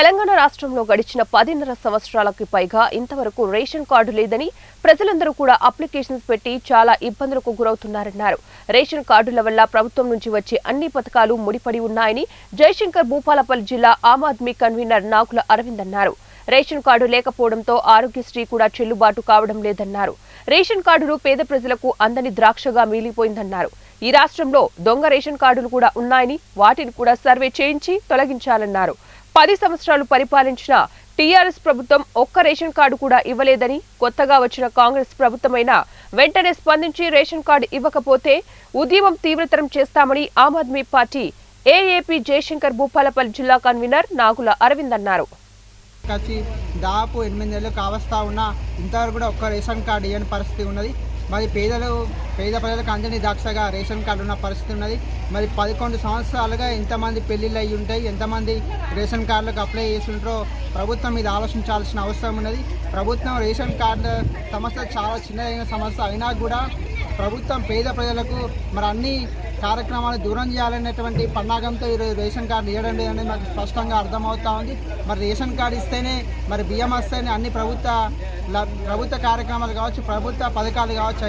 తెలంగాణ రాష్ట్రంలో గడిచిన పదిన్నర సంవత్సరాలకు పైగా ఇంతవరకు రేషన్ కార్డు లేదని ప్రజలందరూ కూడా అప్లికేషన్స్ పెట్టి చాలా ఇబ్బందులకు గురవుతున్నారన్నారు. రేషన్ కార్డుల వల్ల ప్రభుత్వం నుంచి వచ్చే అన్ని పథకాలు ముడిపడి ఉన్నాయని జయశంకర్ భూపాలపల్లి జిల్లా ఆమ్ ఆద్మీ కన్వీనర్ నాకుల అరవింద్ అన్నారు. రేషన్ కార్డు లేకపోవడంతో ఆరోగ్యశ్రీ కూడా చెల్లుబాటు కావడం లేదన్నారు. రేషన్ కార్డులు పేద ప్రజలకు అందని ద్రాక్షగా మిగిలిపోయిందన్నారు. ఈ రాష్ట్రంలో దొంగ రేషన్ కార్డులు కూడా ఉన్నాయని వాటిని కూడా సర్వే చేయించి తొలగించాలన్నారు. పది సంవత్సరాలు పరిపాలించిన టీఆర్ఎస్ ప్రభుత్వం ఒక్క రేషన్ కార్డు కూడా ఇవ్వలేదని కొత్తగా వచ్చిన కాంగ్రెస్ ప్రభుత్వమైనా వెంటనే స్పందించి రేషన్ కార్డు ఇవ్వకపోతే ఉద్యమం తీవ్రతరం చేస్తామని ఆమ్ ఆద్మీ పార్టీ ఏఏపీ జయశంకర్ భూపాలపల్లి జిల్లా కన్వీనర్ నాగుల అరవింద్ అన్నారు. వచ్చి దాదాపు ఎనిమిది నెలలు కావస్తా ఉన్నా ఇంతవరకు కూడా ఒక్క రేషన్ కార్డు ఇవ్వని పరిస్థితి ఉన్నది. మరి పేదలు పేద ప్రజలకు అందని దాక్షగా రేషన్ కార్డు ఉన్న పరిస్థితి ఉన్నది. మరి పదకొండు సంవత్సరాలుగా ఎంతమంది పెళ్ళిళ్ళు అయ్యి ఉంటాయి. ఎంతమంది రేషన్ కార్డులకు అప్లై చేసి ఉంటారో ప్రభుత్వం మీద ఆలోచించాల్సిన అవసరం ఉన్నది. ప్రభుత్వం రేషన్ కార్డు సమస్య చాలా చిన్నదైన సమస్య అయినా కూడా ప్రభుత్వం పేద ప్రజలకు మరి అన్ని కార్యక్రమాలు దూరం చేయాలనేటువంటి పన్నాగంతో ఈరోజు రేషన్ కార్డు ఇవ్వడం లేదని మాకు స్పష్టంగా అర్థమవుతా ఉంది. మరి రేషన్ కార్డు ఇస్తేనే మరి బియ్యం వస్తేనే అన్ని ప్రభుత్వ ప్రభుత్వ కార్యక్రమాలు కావచ్చు ప్రభుత్వ పథకాలు కావచ్చు